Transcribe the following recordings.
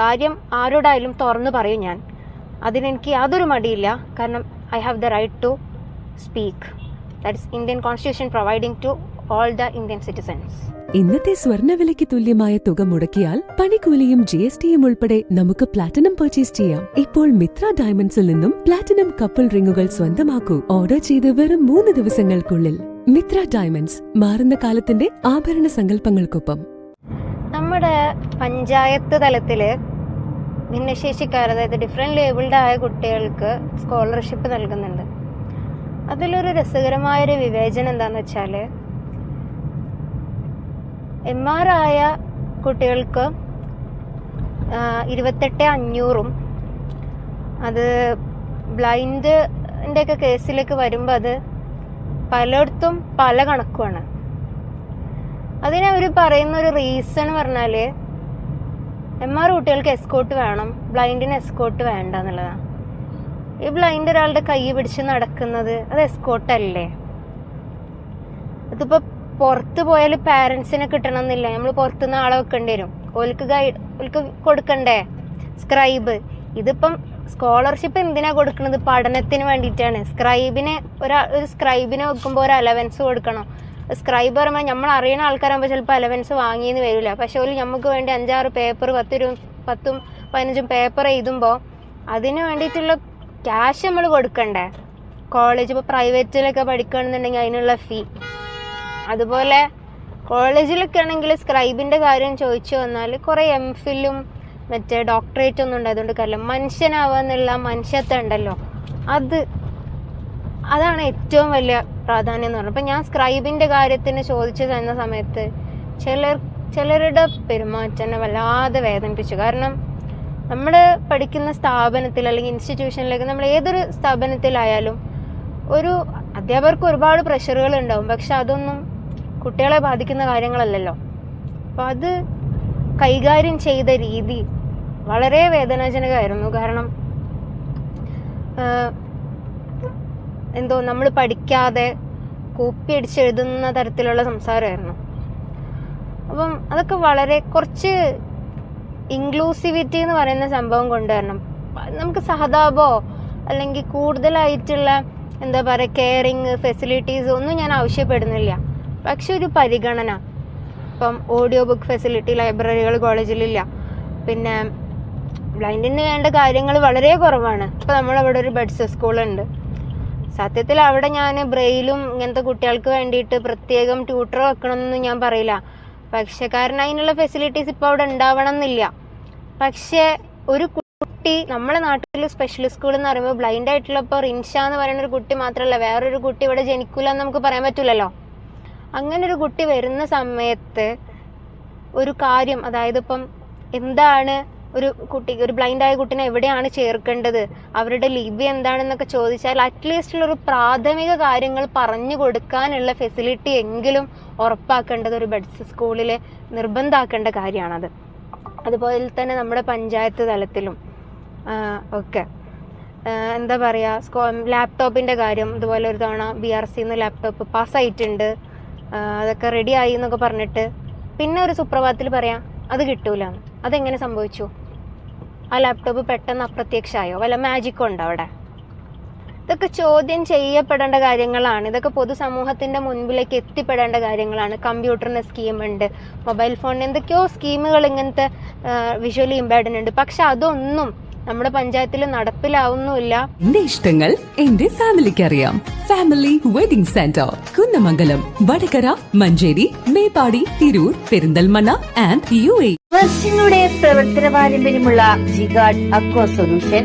കാര്യം ആരോടായാലും തുറന്നു പറയും ഞാൻ. അതിനെനിക്ക് യാതൊരു മടിയില്ല. കാരണം I have the right to speak that's Indian constitution providing to all the Indian citizens ഇന്നത്തെ സ്വർണവിലയ്ക്ക് തുല്യമായ തുക മുടക്കിയാൽ പണിക്കൂലിയും ജി എസ് ടിയും ഉൾപ്പെടെ നമുക്ക് പ്ലാറ്റിനം പർച്ചേസ് ചെയ്യാം. ഇപ്പോൾ മിത്ര ഡയമണ്ട്സിൽ നിന്നും പ്ലാറ്റിനം കപ്പിൾ റിങ്ങുകൾ സ്വന്തമാക്കൂ. ഓർഡർ ചെയ്ത് വെറും മൂന്ന് ദിവസങ്ങൾക്കുള്ളിൽ. മിത്ര ഡയമണ്ട്സ് മാറുന്ന കാലത്തിന്റെ ആഭരണ സങ്കല്പങ്ങൾക്കൊപ്പം. നമ്മുടെ പഞ്ചായത്ത് തലത്തിൽ ഭിന്നശേഷിക്കാർ അതായത് ഡിഫറെന്റ് ലേബിൾഡ് ആയ കുട്ടികൾക്ക് സ്കോളർഷിപ്പ് നൽകുന്നുണ്ട്. അതിലൊരു രസകരമായൊരു വിവേചനം എന്താണെന്ന് വെച്ചാൽ എം ആർ ആയ കുട്ടികൾക്ക് ഇരുപത്തെട്ട് അഞ്ഞൂറും അത് ബ്ലൈൻഡിന്റെ ഒക്കെ കേസിലേക്ക് വരുമ്പോൾ അത് പലയിടത്തും പല കണക്കുമാണ്. അതിനവർ പറയുന്ന ഒരു റീസൺ പറഞ്ഞാൽ എം ആർ കുട്ടികൾക്ക് എസ്കോട്ട് വേണം. ബ്ലൈൻഡിന് എസ്കോട്ട് വേണ്ട എന്നുള്ളതാണ് ഈ ബ്ലൈൻഡ് ഒരാളുടെ കൈ പിടിച്ച് നടക്കുന്നത് അത് എസ്കോട്ടല്ലേ അതിപ്പോൾ അതിപ്പോ പുറത്ത് പോയാൽ പാരൻസിനെ കിട്ടണമെന്നില്ല നമ്മൾ പുറത്തുനിന്ന് ആളെ വെക്കേണ്ടി വരും. ഓൽക്ക് ഗൈഡ് ഓൽക്ക് കൊടുക്കണ്ടേ? സ്ക്രൈബ് ഇതിപ്പം സ്കോളർഷിപ്പ് എന്തിനാ കൊടുക്കുന്നത് പഠനത്തിന് വേണ്ടിയിട്ടാണ്. സ്ക്രൈബിനെ ഒരാ ഒരു സ്ക്രൈബിനെ വെക്കുമ്പോൾ ഒരു അലവൻസ് കൊടുക്കണം. സ്ക്രൈബ് പറയുമ്പോൾ നമ്മൾ അറിയുന്ന ആൾക്കാരാകുമ്പോൾ ചിലപ്പോൾ അലവൻസ് വാങ്ങിയെന്ന് വരില്ല. പക്ഷെ ഒരു നമുക്ക് വേണ്ടി അഞ്ചാറ് പേപ്പർ പത്തിരും പത്തും പതിനഞ്ചും പേപ്പർ എഴുതുമ്പോൾ അതിന് വേണ്ടിയിട്ടുള്ള ക്യാഷ് നമ്മൾ കൊടുക്കണ്ടേ? കോളേജ് ഇപ്പോൾ പ്രൈവറ്റിലൊക്കെ പഠിക്കുകയാണെന്നുണ്ടെങ്കിൽ അതിനുള്ള ഫീ അതുപോലെ കോളേജിലൊക്കെ ആണെങ്കിൽ സ്ക്രൈബിന്റെ കാര്യം ചോദിച്ചു വന്നാൽ കുറേ എം ഫില്ലും മറ്റേ ഡോക്ടറേറ്റ് ഒന്നും ഉണ്ടായതുകൊണ്ട് കാര്യമില്ല. മനുഷ്യനാവാന്നുള്ള മനുഷ്യത്വം ഉണ്ടല്ലോ. അത് അതാണ് ഏറ്റവും വലിയ പ്രാധാന്യം എന്ന് പറഞ്ഞത്. അപ്പം ഞാൻ സ്ക്രൈബിന്റെ കാര്യത്തിന് ചോദിച്ചു തന്ന സമയത്ത് ചിലർ ചിലരുടെ പെരുമാറ്റം വല്ലാതെ വേദനിപ്പിച്ചു. കാരണം നമ്മൾ പഠിക്കുന്ന സ്ഥാപനത്തിൽ അല്ലെങ്കിൽ ഇൻസ്റ്റിറ്റ്യൂഷനിലേക്ക് നമ്മൾ ഏതൊരു സ്ഥാപനത്തിലായാലും ഒരു അധ്യാപകർക്ക് ഒരുപാട് പ്രഷറുകൾ ഉണ്ടാവും. പക്ഷെ അതൊന്നും കുട്ടികളെ ബാധിക്കുന്ന കാര്യങ്ങളല്ലല്ലോ. അപ്പം അത് കൈകാര്യം ചെയ്ത രീതി വളരെ വേദനാജനകമായിരുന്നു. കാരണം എന്തോ നമ്മൾ പഠിക്കാതെ കോപ്പി എഴുതുന്ന തരത്തിലുള്ള സംസാരമായിരുന്നു. അപ്പം അതൊക്കെ വളരെ കുറച്ച് ഇൻക്ലൂസിവിറ്റി എന്ന് പറയുന്ന സംഭവം കൊണ്ടുവരണം നമുക്ക് സഹതാപോ അല്ലെങ്കിൽ കൂടുതലായിട്ടുള്ള എന്താ പറയുക കെയറിങ് ഫെസിലിറ്റീസ് ഒന്നും ഞാൻ ആവശ്യപ്പെടുന്നില്ല. പക്ഷെ ഒരു പരിഗണന. ഇപ്പം ഓഡിയോ ബുക്ക് ഫെസിലിറ്റി ലൈബ്രറികൾ കോളേജിലില്ല പിന്നെ ബ്ലൈൻഡിന് വേണ്ട കാര്യങ്ങൾ വളരെ കുറവാണ്. ഇപ്പം നമ്മളവിടെ ഒരു ബഡ്സ് സ്കൂളുണ്ട്. സത്യത്തിൽ അവിടെ ഞാൻ ബ്രെയിലും ഇങ്ങനത്തെ കുട്ടികൾക്ക് വേണ്ടിയിട്ട് പ്രത്യേകം ട്യൂട്ടർ വെക്കണമെന്നൊന്നും ഞാൻ പറയില്ല. പക്ഷെ കാരണം അതിനുള്ള ഫെസിലിറ്റീസ് ഇപ്പോൾ അവിടെ ഉണ്ടാവണം എന്നില്ല പക്ഷേ ഒരു കുട്ടി നമ്മളെ നാട്ടിൽ സ്പെഷ്യൽ സ്കൂൾ എന്ന് പറയുമ്പോൾ ബ്ലൈൻഡ് ആയിട്ടുള്ള ഇപ്പോൾ റിൻഷ എന്ന് പറയുന്ന ഒരു കുട്ടി മാത്രമല്ല വേറൊരു കുട്ടി ഇവിടെ ജനിക്കൂല എന്ന് നമുക്ക് പറയാൻ പറ്റില്ലല്ലോ അങ്ങനെ ഒരു കുട്ടി വരുന്ന സമയത്ത് ഒരു കാര്യം അതായത് ഇപ്പം എന്താണ് ഒരു കുട്ടി ഒരു ബ്ലൈൻഡ് ആയ കുട്ടീനെ എവിടെയാണ് ചേർക്കേണ്ടത്? അവരുടെ ലിപി എന്താണെന്നൊക്കെ ചോദിച്ചാൽ അറ്റ്ലീസ്റ്റ് ഒരു പ്രാഥമിക കാര്യങ്ങൾ പറഞ്ഞു കൊടുക്കാനുള്ള ഫെസിലിറ്റി എങ്കിലും ഉറപ്പാക്കേണ്ടത് ഒരു ബഡ്സ് സ്കൂളിൽ നിർബന്ധമാക്കേണ്ട കാര്യമാണത്. അതുപോലെ തന്നെ നമ്മുടെ പഞ്ചായത്ത് തലത്തിലും ഒക്കെ. എന്താ പറയുക ലാപ്ടോപ്പിന്റെ കാര്യം ഇതുപോലെ ഒരു തവണ ബി ആർ സിന്ന് ലാപ്ടോപ്പ് പാസ്സായിട്ടുണ്ട്. അതൊക്കെ റെഡി ആയി എന്നൊക്കെ പറഞ്ഞിട്ട് പിന്നെ ഒരു സുപ്രഭാതത്തിൽ പറയാം അത് കിട്ടൂല അതെങ്ങനെ സംഭവിച്ചു? ആ ലാപ്ടോപ്പ് പെട്ടെന്ന് അപ്രത്യക്ഷമായോ വല്ല മാജിക്കോ ഉണ്ടോ അവിടെ? ഇതൊക്കെ ചോദ്യം ചെയ്യപ്പെടേണ്ട കാര്യങ്ങളാണ്. ഇതൊക്കെ പൊതുസമൂഹത്തിന്റെ മുൻപിലേക്ക് എത്തിപ്പെടേണ്ട കാര്യങ്ങളാണ്. കമ്പ്യൂട്ടറിന് സ്കീമുണ്ട് മൊബൈൽ ഫോണിന് എന്തൊക്കെയോ സ്കീമുകൾ ഇങ്ങനത്തെ വിഷ്വലി ഇമ്പാർട്ടന്റ് ഉണ്ട്. പക്ഷെ അതൊന്നും നമ്മുടെ പഞ്ചായത്തിൽ നടപ്പിലാവുന്നുമില്ല. എന്റെ ഇഷ്ടങ്ങൾ എന്റെ ഫാമിലിക്ക് അറിയാം family wedding centre Kunnamangalam Vadakara Manjeri Meppadi Tirur Perinthalmanna and U A. വർഷങ്ങളുടെ പ്രവർത്തന പാരമ്പര്യമുള്ള Jigad aqua solution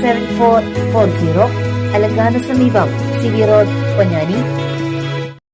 seven four four zero അലങ്കാന സമീപം സി വി റോഡ് പൊന്നാനി